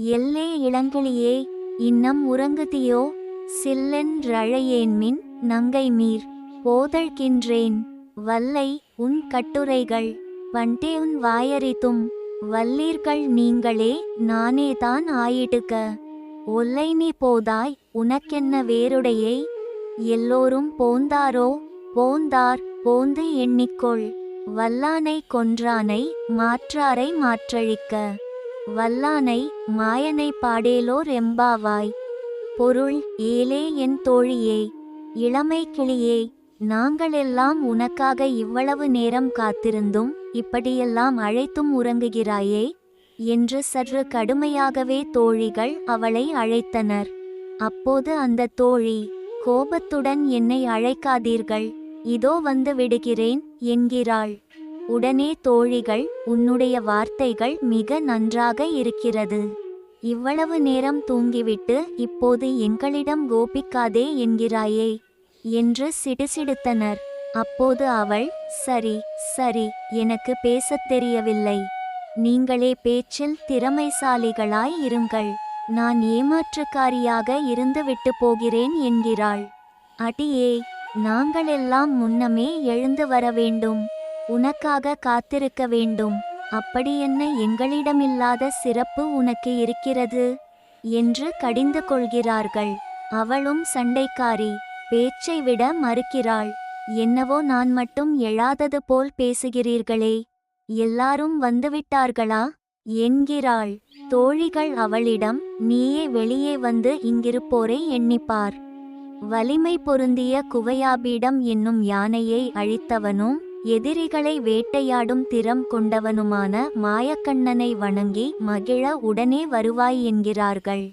எல்லே இளங்கிளியே இன்னம் உறங்குதியோ? சில்லென்றழையேன்மின் நங்கை மீர் போதழ்கின்றேன் வல்லை உன் கட்டுரைகள் பண்டே உன் வாயறித்தும் வல்லீர்கள் நீங்களே நானேதான் ஆயிடுக. ஒல்லை நீ போதாய் உனக்கென்ன வேறுடையை? எல்லோரும் போந்தாரோ? போந்தார் போந்து எண்ணிக்கொள். வல்லானை கொன்றானை மாற்றாரை மாற்றழிக்க. வல்லானை மாயனை பாடேலோர் எம்பாவாய். பொருள் ஏலே என் தோழியே இளமை கிளியே நாங்களெல்லாம் உனக்காக இவ்வளவு நேரம் காத்திருந்தும் இப்படியெல்லாம் அழைத்தும் உறங்குகிறாயே என்று சற்று கடுமையாகவே தோழிகள் அவளை அழைத்தனர். அப்போது அந்த தோழி கோபத்துடன் என்னை அழைக்காதீர்கள் இதோ வந்து விடுகிறேன் என்கிறாள். உடனே தோழிகள் உன்னுடைய வார்த்தைகள் மிக நன்றாக இருக்கிறது. இவ்வளவு நேரம் தூங்கிவிட்டு இப்போது எங்களிடம் கோபிக்காதே என்கிறாயே என்று சிடுசிடுத்தனர். அப்போது அவள் சரி சரி எனக்கு பேசத் தெரியவில்லை. நீங்களே பேச்சில் திறமைசாலிகளாய் இருங்கள். நான் ஏமாற்றுக்காரியாக இருந்துவிட்டு போகிறேன் என்கிறாள். அடியே நாங்களெல்லாம் முன்னமே எழுந்து வர வேண்டும். உனக்காக காத்திருக்க வேண்டும். அப்படியென்ன எங்களிடமில்லாத சிறப்பு உனக்கு இருக்கிறது? என்று கடிந்து கொள்கிறார்கள். அவளும் சண்டைக்காரி பேச்சை விட மறுக்கிறாள். என்னவோ நான் மட்டும் எழாதது போல் பேசுகிறீர்களே. எல்லாரும் வந்துவிட்டார்களா? என்கிறாள். தோழிகள் அவளிடம் நீயே வெளியே வந்து இங்கிருப்போரை எண்ணிப்பார். வலிமை பொருந்திய குவையாபீடம் என்னும் யானையை அழித்தவனும் எதிரிகளை வேட்டையாடும் திறம் கொண்டவனுமான மாயக்கண்ணனை வணங்கி மகிழ உடனே வருவாய் என்கிறார்கள்.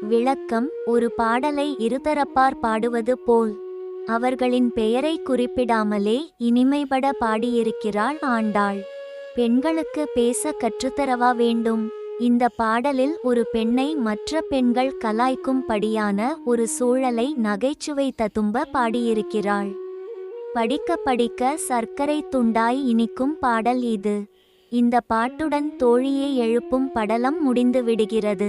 விளக்கம் ஒரு பாடலை இருதரப்பார் பாடுவது போல். அவர்களின் பெயரை குறிப்பிடாமலே இனிமைபட பாடியிருக்கிறாள் ஆண்டாள். பெண்களுக்கு பேச கற்றுத்தரவா வேண்டும். இந்த பாடலில் ஒரு பெண்ணை மற்ற பெண்கள் கலாய்க்கும்படியான ஒரு சூழலை நகைச்சுவை ததும்ப பாடியிருக்கிறாள். படிக்க படிக்க சர்க்கரை துண்டாய் இனிக்கும் பாடல் இது. இந்த பாட்டுடன் தோழியை எழுப்பும் படலம் முடிந்து விடுகிறது